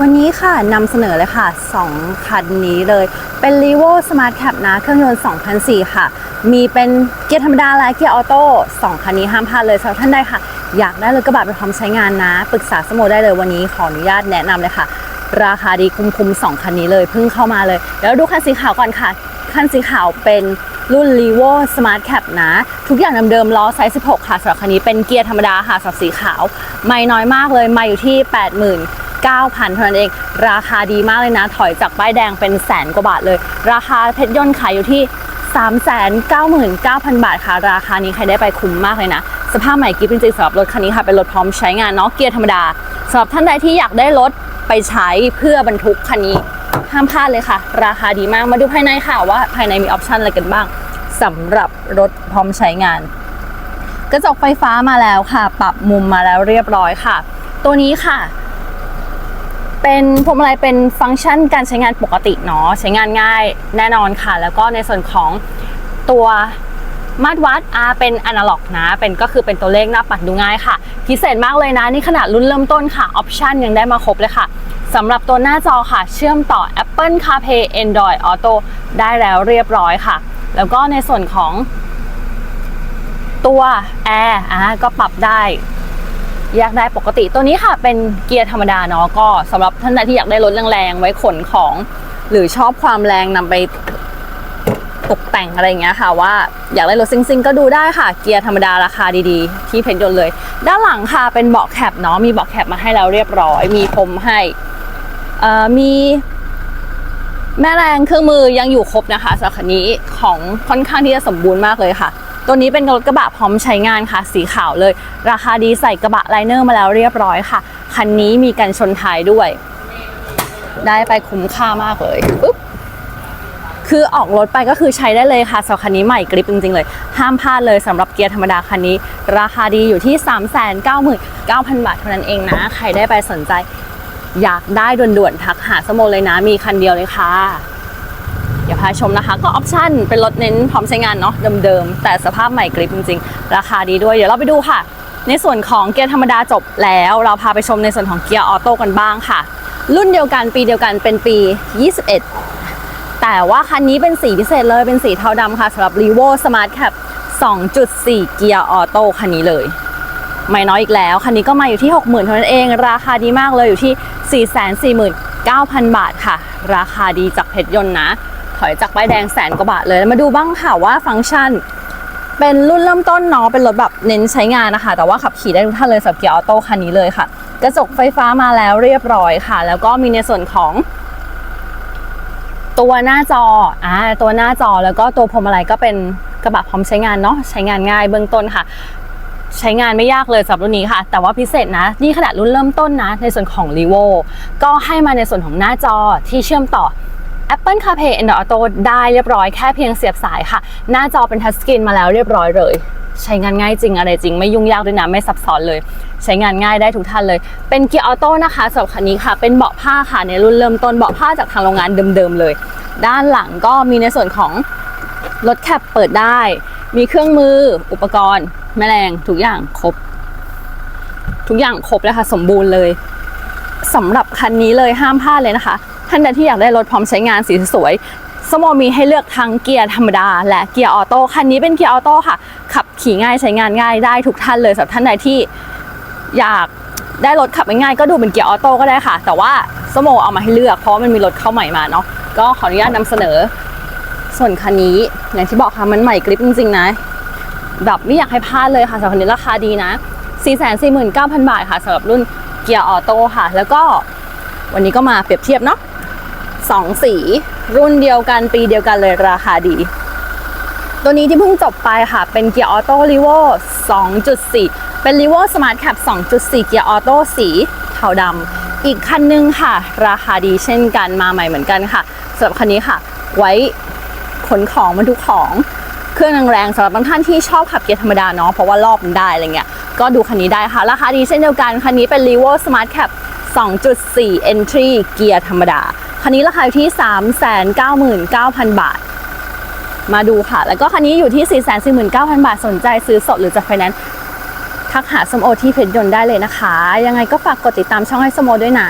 วันนี้ค่ะนำเสนอเลยค่ะ 2 คันนี้เลย เป็น r e v o Smart Cap นะ เครื่องยนต์2004 ค่ะ มีเป็นเกียร์ธรรมดาและเกียร์ออโต้2คันนี้ห้ามพลาดเลยสำหรับท่านใดค่ะ อยากได้รถกระบะไปพร้อมใช้งานนะ ปรึกษาสโมได้เลยวันนี้ขออนุญาตแนะนำเลยค่ะ ราคาดีคุ้มๆ2คันนี้เลยเพิ่งเข้ามาเลย เดี๋ยวดูคันสีขาวก่อนค่ะ คันสีขาวเป็นรุ่น r e v o Smart Cap นะ ทุกอย่างเดิมๆล้อไซส์ 16 ค่ะสำหรับคันนี้เป็นเกียร์ธรรมดาค่ะสำหรับสีขาว ไม่น้อยมากเลยไม่อยู่ที่ 80,000 9,000เท่านั้นเอง ราคาดีมากเลยนะ ถอยจากป้ายแดงเป็นแสนกว่าบาทเลย ราคาเพชรยนต์ขายอยู่ที่ 399,000 บาทค่ะ ราคานี้ใครได้ไปคุ้มมากเลยนะ สภาพใหม่กิ๊บจริงๆสำหรับรถคันนี้ค่ะเป็นรถพร้อมใช้งานเนาะเกียร์ธรรมดาสำหรับท่านใดที่อยากได้รถไปใช้เพื่อบรรทุกคันนี้ห้ามพลาดเลยค่ะ ราคาดีมากมาดูภายในค่ะว่าภายในมีออปชันอะไรกันบ้างสำหรับรถพร้อมใช้งาน กระจกไฟฟ้ามาแล้วค่ะ ปรับมุมมาแล้วเรียบร้อยค่ะ ตัวนี้ค่ะ เป็นพวงมาลัยเป็นฟังก์ชันการใช้งานปกติเนาะใช้งานง่ายแน่นอนค่ะ แล้วก็ในส่วนของตัวมาตรวัดอาเป็นอนาล็อกนะ เป็นก็คือเป็นตัวเลขหน้าปัดดูง่ายค่ะ พิเศษมากเลยนะ นี่ขนาดรุ่นเริ่มต้นค่ะออปชันยังได้มาครบเลยค่ะสำหรับตัวหน้าจอค่ะ เชื่อมต่อ Apple CarPlay Android Auto ได้แล้วเรียบร้อยค่ะ แล้วก็ในส่วนของตัวแอร์อะก็ปรับได้ แยกได้ปกติตัวนี้ค่ะเป็นเกียร์ธรรมดาเนาะก็สำหรับท่านใดที่อยากได้รถแรงๆไว้ขนของ หรือชอบความแรงนำไปตกแต่งอะไรอย่างเงี้ยค่ะว่าอยากได้รถซิ่งๆก็ดูได้ค่ะ เกียร์ธรรมดาราคาดีๆ ที่เพชรยนต์เลย ด้านหลังค่ะเป็นเบาะแคปเนาะมีเบาะแคปมาให้แล้วเรียบร้อย มีพรมให้มีแม่แรงเครื่องมือยังอยู่ครบนะคะสำหรับคันนี้ของค่อนข้างที่จะสมบูรณ์มากเลยค่ะ ตัวนี้เป็นรถกระบะพร้อมใช้งานค่ะ สีขาวเลย ราคาดีใส่กระบะไลเนอร์มาแล้วเรียบร้อยค่ะ คันนี้มีกันชนท้ายด้วย ได้ไปคุ้มค่ามากเลยปุ๊บคือออกรถไปก็คือใช้ได้เลยค่ะสำหรับคันนี้ใหม่กริปจริงๆเลย ห้ามพลาดเลยสำหรับเกียร์ธรรมดาคันนี้ ราคาดีอยู่ที่ 399,000 บาทเท่านั้นเองนะ ใครได้ไปสนใจ อยากได้ด่วนๆทักหาสโมเลยนะมีคันเดียวเลยค่ะ เดี๋ยวพาชมนะคะ ก็ออปชั่นเป็นรถเน้นพร้อมใช้งานเนาะเดิมๆ แต่สภาพใหม่กริปจริงๆ ราคาดีด้วย เดี๋ยวเราไปดูค่ะ ในส่วนของเกียร์ธรรมดาจบแล้ว เราพาไปชมในส่วนของเกียร์ออโต้กันบ้างค่ะ รุ่นเดียวกันปีเดียวกันเป็นปี 21 แต่ว่าคันนี้เป็นสีพิเศษเลยเป็นสีเทาดำค่ะสำหรับ r e v o Smart Cap 2.4 เกียร์ออโต้คันนี้เลย ไม่น้อยอีกแล้ว คันนี้ก็มาอยู่ที่ 60,000เท่านั้นเอง ราคาดีมากเลยอยู่ที่ 449,000 บาทค่ะ ราคาดีจากเพชรยนต์นะ อยจากป้ายแดงแสนกว่าบาทเลยมาดูบ้างค่ะว่าฟังก์ชัน เป็นรุ่นเริ่มต้นเนาะเป็นรถแบบเน้นใช้งานนะคะ แต่ว่าขับขี่ได้ทุกท่านเลยสำหรับเกียร์ออโต้คันนี้เลยค่ะ กระจกไฟฟ้ามาแล้วเรียบร้อยค่ะ แล้วก็มีในส่วนของตัวหน้าจออ่าตัวหน้าจอแล้วก็ตัวพวงมาลัยก็เป็นกระบะพร้อมใช้งานเนาะใช้งานง่ายเบื้องต้นค่ะ ใช้งานไม่ยากเลยสำหรับรุ่นนี้ค่ะ แต่ว่าพิเศษนะ นี่ขนาดรุ่นเริ่มต้นนะ ในส่วนของ r e v o ก็ให้มาในส่วนของหน้าจอที่เชื่อมต่อ Apple CarPlay Android Auto ได้เรียบร้อยแค่เพียงเสียบสายค่ะ หน้าจอเป็นทัชสกรีนมาแล้วเรียบร้อยเลย ใช้งานง่ายจริงอะไรจริง ไม่ยุ่งยากด้วยนะ ไม่ซับซ้อนเลย ใช้งานง่ายได้ทุกท่านเลย เป็นเกียร์ออโต้นะคะสำหรับคันนี้ค่ะ เป็นเบาะผ้าค่ะในรุ่นเริ่มต้นเบาะผ้าจากทางโรงงานเดิมๆเลย ด้านหลังก็มีในส่วนของรถแคปเปิดได้ มีเครื่องมือ อุปกรณ์ แมลงทุกอย่างครบ ทุกอย่างครบเลยค่ะ สมบูรณ์เลยสำหรับคันนี้เลยห้ามพลาดเลยนะคะ ท่านใดที่อยากได้รถพร้อมใช้งานสีสวยสโมมีให้เลือกทั้งเกียร์ธรรมดา และเกียร์ออโต้คันนี้เป็นเกียร์ออโต้ค่ะ ขับขี่ง่ายใช้งานง่ายได้ทุกท่านเลยสำหรับท่านใดที่อยากได้รถขับง่ายๆก็ดูเป็นเกียร์ออโต้ก็ได้ค่ะ แต่ว่าสโมเอามาให้เลือกเพราะมันมีรถเข้าใหม่มาเนาะก็ขออนุญาตนำเสนอ ส่วนคันนี้อย่างที่บอกค่ะมันใหม่กริปจริงๆนะแบบไม่อยากให้พลาดเลยค่ะสำหรับคันนี้ราคาดีนะ 449,000 บาทค่ะสำหรับรุ่นเกียร์ออโต้ค่ะ แล้วก็วันนี้ก็มาเปรียบเทียบเนาะ สองสี รุ่นเดียวกันปีเดียวกันเลยราคาดี ตัวนี้ที่เพิ่งจบไปค่ะ เป็นเกียร์ออโต้รีโว2.4 เป็นรีโวสมาร์ทแคป2.4 เกียร์ออโต้สีเทาดำอีกคันนึงค่ะ ราคาดีเช่นกันมาใหม่เหมือนกันค่ะสำหรับคันนี้ค่ะ ไว้ขนของบรรทุกของเครื่องแรงๆสำหรับบางท่านที่ชอบขับเกียร์ธรรมดาเนาะเพราะว่ารอบมันได้อะไรเงี้ยก็ดูคันนี้ได้ค่ะ ราคาดีเช่นเดียวกัน คันนี้เป็น r e v o Smart Cap 2.4 Entry เกียร์ธรรมดา คันนี้ราคาอยู่ที่ 399,000 บาท มาดูค่ะ แล้วก็คันนี้อยู่ที่ 449,000 บาท สนใจซื้อสดหรือจะไฟแนนซ์ทักหาสมโอที่เพชรยนต์ได้เลยนะคะ ยังไงก็ฝากกดติดตามช่องให้สมโอด้วยนะ